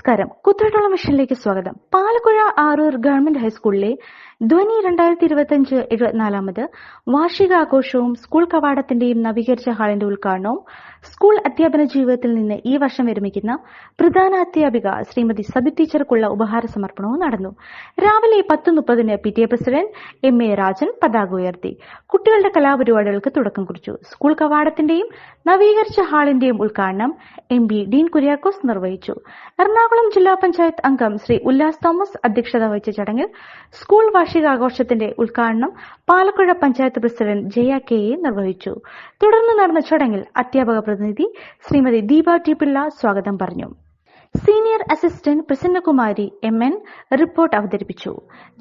നമസ്കാരം. കുത്തോട്ടുള്ള മിഷനിലേക്ക് സ്വാഗതം. പാലക്കുഴ ആറൂർ ഗവൺമെന്റ് ഹൈസ്കൂളിലെ ധ്വനി രണ്ടായിരത്തി ഇരുപത്തിയഞ്ച് എഴുപത്തിനാലാമത് വാർഷികാഘോഷവും സ്കൂൾ കവാടത്തിന്റെയും നവീകരിച്ച ഹാളിന്റെ ഉദ്ഘാടനവും സ്കൂൾ അധ്യാപന ജീവിതത്തിൽ നിന്ന് ഈ വർഷം വിരമിക്കുന്ന പ്രധാന അധ്യാപിക ശ്രീമതി സബി ടീച്ചർക്കുള്ള ഉപഹാര സമർപ്പണവും നടന്നു. രാവിലെ പത്ത് മുപ്പതിന് P T A president M A Rajan പതാക ഉയർത്തി. കുട്ടികളുടെ കലാപരിപാടികൾക്ക് തുടക്കം കുറിച്ചു. സ്കൂൾ കവാടത്തിന്റെയും നവീകരിച്ച ഹാളിന്റെയും ഉദ്ഘാടനം എം പി ഡീൻ കുര്യാക്കോസ് നിർവഹിച്ചു. എറണാകുളം ജില്ലാ പഞ്ചായത്ത് അംഗം ശ്രീ ഉല്ലാസ് തോമസ് അധ്യക്ഷത വഹിച്ച ചടങ്ങിൽ സ്കൂൾ വാർഷികാഘോഷത്തിന്റെ ഉദ്ഘാടനം Palakkuzha panchayat president Jaya K A നിർവഹിച്ചു. തുടർന്ന് നടന്ന ചടങ്ങിൽ അധ്യാപക പ്രതിനിധി ശ്രീമതി ദീപ ടി പിള്ള സ്വാഗതം പറഞ്ഞു. Senior assistant Prasannakumari M N report അവതരിപ്പിച്ചു.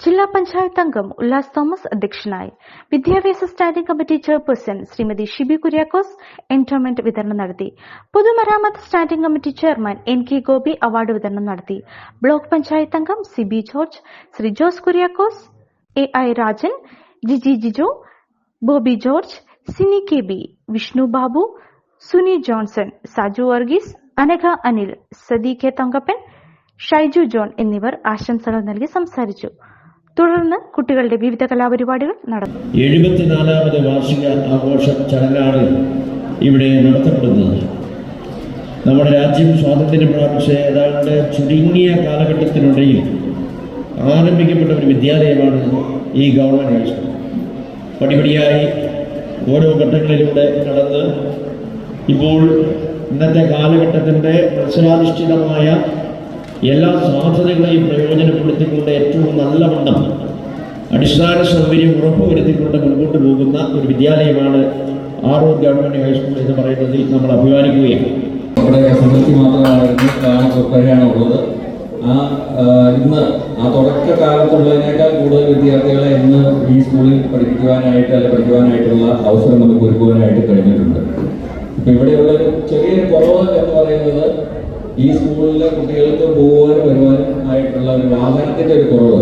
ജില്ലാ പഞ്ചായത്ത് അംഗം ഉല്ലാസ് തോമസ് അധ്യക്ഷനായി. വിദ്യാഭ്യാസ standing committee chairperson Shrimati Shibi Kuriakose endowment വിതരണം നടത്തി. പൊതുമരാമത്ത് standing committee chairman N K Gopi award വിതരണം നടത്തി. ബ്ലോക്ക് പഞ്ചായത്ത് അംഗം C B George Shri Jose Kuriakose A I Rajan Giji Jijo Bobby George Sini K B Vishnu Babu Suni Johnson Saju Varghese Anagha Anil Sadi K Thankappan Shaiju John എന്നിവർ ആശംസകൾ നൽകി സംസാരിച്ചു. തുടർന്ന് കുട്ടികളുടെ വിവിധ കലാപരിപാടികൾ നടന്നു. എഴുപത്തിനാലാമത് വാർഷിക ആഘോഷ ചടങ്ങാണ് ഇവിടെ നടത്തപ്പെടുന്നത്. നമ്മുടെ രാജ്യം സ്വാതന്ത്ര്യം പ്രാപിച്ച ഏതാണ്ട് ചുരുങ്ങിയ കാലഘട്ടത്തിനിടയിൽ ആരംഭിക്കപ്പെട്ട ഒരു വിദ്യാലയമാണ് ഈ ഗവൺമെന്റ് ഹൈസ്കൂൾ പടിപടിയായി ഓരോ ഘട്ടങ്ങളിലൂടെ കടന്ന് ഇപ്പോൾ ഇന്നത്തെ കാലഘട്ടത്തിന്റെ മത്സരാധിഷ്ഠിതമായ എല്ലാ സാധ്യതകളെയും പ്രയോജനപ്പെടുത്തിക്കൊണ്ട് ഏറ്റവും നല്ല വണ്ണം അടിസ്ഥാന സൗകര്യം ഉറപ്പുവരുത്തിക്കൊണ്ട് മുൻപോട്ട് പോകുന്ന ഒരു വിദ്യാലയമാണ് ആറൂർ ഗവൺമെന്റ് ഹൈസ്കൂൾ എന്ന് പറയുന്നതിൽ നമ്മൾ അഭിമാനിക്കുകയാണ്. നമ്മുടെ എസ് എസ് കാണാൻ ഉള്ളത് ആ ഇന്ന് ആ തുടക്കകാലത്തുള്ളതിനേക്കാൾ കൂടുതൽ വിദ്യാർത്ഥികളെ ഇന്ന് ഈ സ്കൂളിൽ പഠിപ്പിക്കുവാനായിട്ട് അല്ലെ പഠിക്കുവാനായിട്ടുള്ള അവസരം നമുക്ക് ഒരുക്കുവാനായിട്ട് കഴിഞ്ഞിട്ടുണ്ട്. ഇപ്പൊ ഇവിടെയുള്ള ഒരു ചെറിയൊരു കുറവ് എന്ന് പറയുന്നത് ഈ സ്കൂളിലെ കുട്ടികൾക്ക് പോകാനും വരുവാനും ആയിട്ടുള്ള ഒരു വാഹനത്തിന്റെ ഒരു കുറവ്.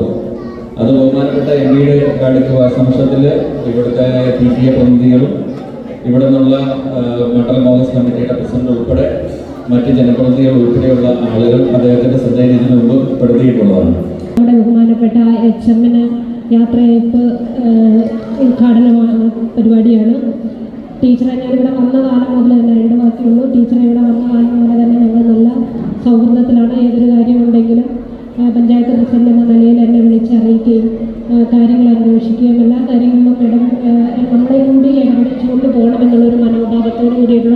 അത് ബഹുമാനപ്പെട്ട എം പിയുടെ അടുത്ത സംശയത്തിൽ ഇവിടുത്തെ പി ടി എ പ്രതിനിധികളും ഇവിടെ നിന്നുള്ള മണ്ഡലം കോൺഗ്രസ് കമ്മിറ്റിയുടെ പ്രസിഡന്റ് ഉൾപ്പെടെ മറ്റ് ജനപ്രതിനിധികൾ ഉൾപ്പെടെയുള്ള ആളുകൾ അദ്ദേഹത്തിന്റെ ശ്രദ്ധയിൽ ഇതിനു മുമ്പ് പെടുത്തിയിട്ടുള്ളതാണ്. നമ്മുടെ ബഹുമാനപ്പെട്ട എച്ച് എമ്മിന് യാത്രയയപ്പ് ഏഹ്, ഉദ്ഘാടനമാണ് പരിപാടിയാണ്. ടീച്ചറെ ഞാൻ ഇവിടെ വന്ന കാലം മുതൽ തന്നെ രണ്ട് വാക്കുള്ളൂ ടീച്ചറെ ഇവിടെ വന്ന കാലം മുതൽ തന്നെ ഞങ്ങൾ നല്ല സൗഹൃദത്തിലാണ് ഏതൊരു കാര്യം ഉണ്ടെങ്കിലും പഞ്ചായത്ത് പ്രസിഡന്റ് എന്ന നിലയിൽ എന്നെ വിളിച്ചറിയിക്കുകയും കാര്യങ്ങൾ അന്വേഷിക്കുകയും എല്ലാ കാര്യങ്ങളിലും ഇടം നമ്മളെ കൂടി ഇടപെടിച്ചുകൊണ്ട് പോകണമെന്നുള്ളൊരു മനോഭാവത്തോടു കൂടിയുള്ള